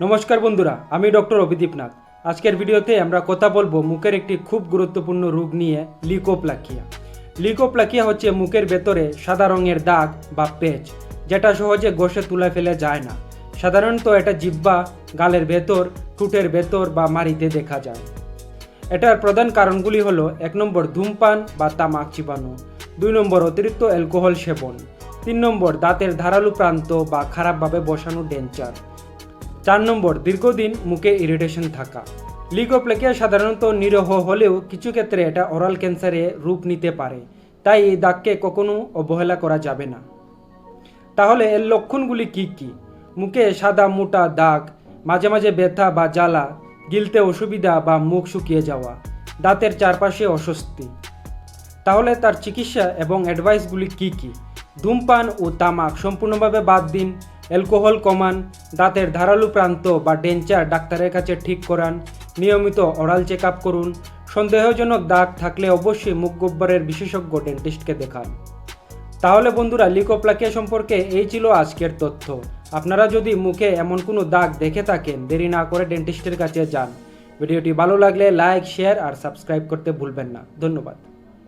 নমস্কার বন্ধুরা, আমি ডক্টর অভিদীপ নাথ। আজকের ভিডিওতে আমরা কথা বলব মুখের একটি খুব গুরুত্বপূর্ণ রোগ নিয়ে, লিকোপ্লাকিয়া। লিকোপ্লাকিয়া হচ্ছে মুখের ভেতরে সাদা রঙের দাগ বা পেচ, যেটা সহজে ঘষে তুলে ফেলে যায় না। সাধারণত এটা জিব্বা, গালের ভেতর, ঠোঁটের ভেতর বা মাড়িতে দেখা যায়। এটার প্রধান কারণগুলি হলো এক নম্বর ধূমপান বা তামাক চিবানো দুই নম্বর অতিরিক্ত অ্যালকোহল সেবন, তিন নম্বর দাঁতের ধারালো প্রান্ত বা খারাপভাবে বসানো ডেঞ্চার চার নম্বর, দীর্ঘদিন মুখে ইরিটেশন থাকা। লিগোপ্লেকিয়া সাধারণত নিরহ হলেও কিছু ক্ষেত্রে এটা ওরাল ক্যান্সারে রূপ নিতে পারে। তাই এই দাগকে কখনো অবহেলা করা যাবে না। তাহলে এর লক্ষণগুলি কি কি? মুখে সাদা মোটা দাগ, মাঝে মাঝে ব্যথা বা জ্বালা, গিলতে অসুবিধা বা মুখ শুকিয়ে যাওয়া, দাঁতের চারপাশে অস্বস্তি। তাহলে তার চিকিৎসা এবং অ্যাডভাইসগুলি কি কি? ধূমপান ও তামাক সম্পূর্ণভাবে বাদ দিন অ্যালকোহল কমান, দাঁতের ধারালো প্রান্ত বা ডেঞ্চার ডাক্তারের কাছে ঠিক করান, নিয়মিত অরাল চেক আপ করুন, সন্দেহজনক দাগ থাকলে অবশ্যই মুখ গব্বরের বিশেষজ্ঞ ডেন্টিস্টকে দেখান। তাহলে বন্ধুরা, লিকোপ্লাকিয়া সম্পর্কে এই ছিল আজকের তথ্য। আপনারা যদি মুখে এমন কোনো দাগ দেখে থাকেন, দেরি না করে ডেন্টিস্টের কাছে যান। ভিডিওটি ভালো লাগলে লাইক, শেয়ার আর সাবস্ক্রাইব করতে ভুলবেন না। ধন্যবাদ।